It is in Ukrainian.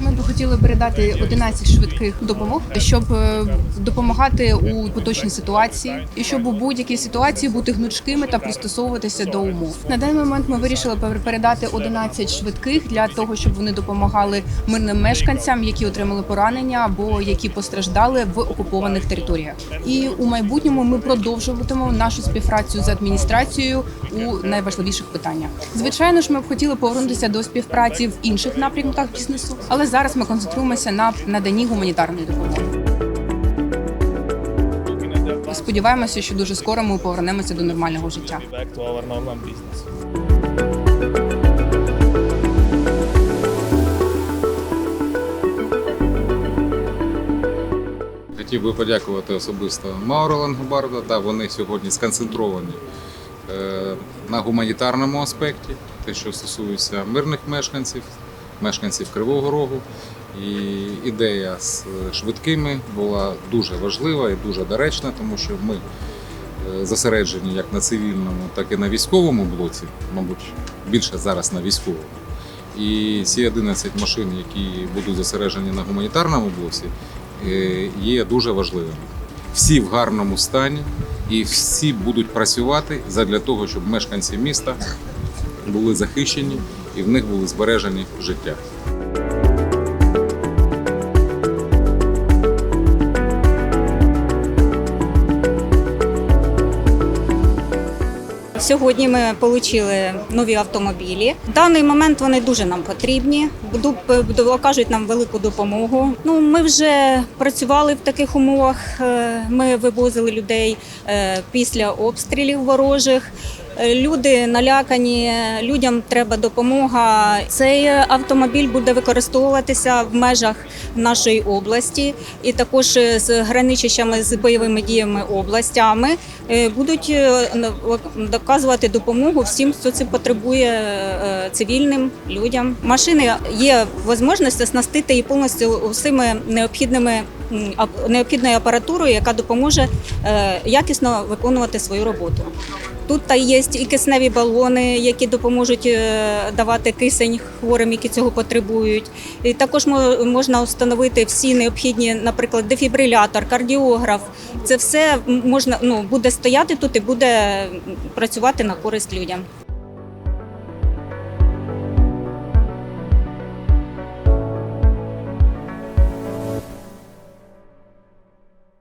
Ми б хотіли передати 11 швидких допомог, щоб е, допомагати у поточній ситуації, і щоб у будь-якій ситуації бути гнучкими та пристосовуватися до умов. На даний момент ми вирішили пер- передати 11 швидких для того, щоб вони допомагали мирним мешканцям, які отримали поранення або які постраждали в окупованих територіях. І у майбутньому ми продовжуватимемо нашу співпрацю з адміністрацією у найважливіших питаннях. Звичайно ж, ми б хотіли повернутися до співпраці в інших напрямках бізнесу, але зараз ми концентруємося на наданні гуманітарної допомоги. Сподіваємося, що дуже скоро ми повернемося до нормального життя. Хотів би подякувати особисто Мауро Лангобардо. Та вони сьогодні сконцентровані е, на гуманітарному аспекті, те, що стосується мирних мешканців, мешканців Кривого Рогу. І ідея з швидкими була дуже важлива і дуже доречна, тому що ми е, зосереджені як на цивільному, так і на військовому блоці, мабуть, більше зараз на військовому. І ці 11 машин, які будуть зосереджені на гуманітарному блоці, е, є дуже важливими. Всі в гарному стані і всі будуть працювати задля того, щоб мешканці міста були захищені і в них були збережені життя. Сьогодні ми отримали нові автомобілі. В даний момент вони дуже нам потрібні, окажуть нам велику допомогу. Ну, ми вже працювали в таких умовах. е, Ми вивозили людей е, після обстрілів ворожих. Е, Люди налякані, людям треба допомога. Цей автомобіль буде використовуватися в межах нашої області і також е, з граничищами з бойовими діями областями е, будуть доказувати допомогу всім, хто це потребує цивільним людям. Машини є можливість оснастити її повністю усіми необхідними необхідною апаратурою, яка допоможе якісно виконувати свою роботу. Тут та є і кисневі балони, які допоможуть е, давати кисень хворим, які цього потребують. І також можна встановити всі необхідні, наприклад, дефібрилятор, кардіограф. Це все можна ну буде стояти тут і буде працювати на користь людям.